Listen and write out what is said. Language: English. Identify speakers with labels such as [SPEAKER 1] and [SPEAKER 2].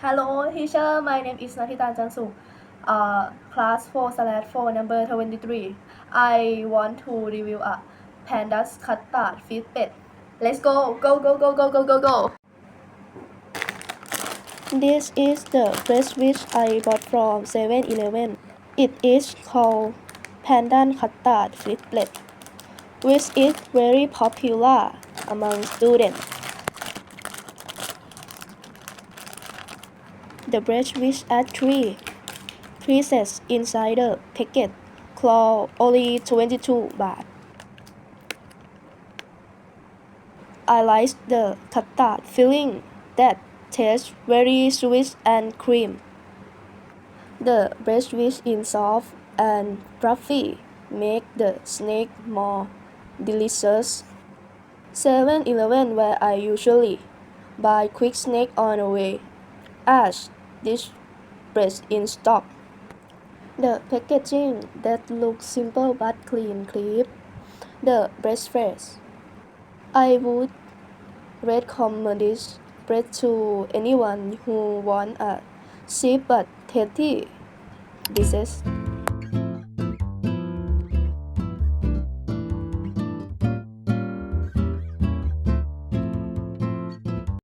[SPEAKER 1] Hello, teacher. My name is Natita Jansu. Uh, class 4 slash 4, number 23. I want to review a pandas custard feed bed. Let's go, go, go, go, go, go, go, go.
[SPEAKER 2] This is the breast which I bought from 7-Eleven. It is called Pandan Custard Fitblet, which is very popular among students. The breast which has three pieces inside the packet cost only 22 baht. I like the custard filling that tastes very sweet and cream. The breast which is soft and fluffy make the snack more delicious. 7-Eleven where I usually buy quick snack on the way as this breast in stock. The packaging that looks simple but clean keep the breast fresh. I would recommend this bread to anyone who want a cheap but tasty dishes.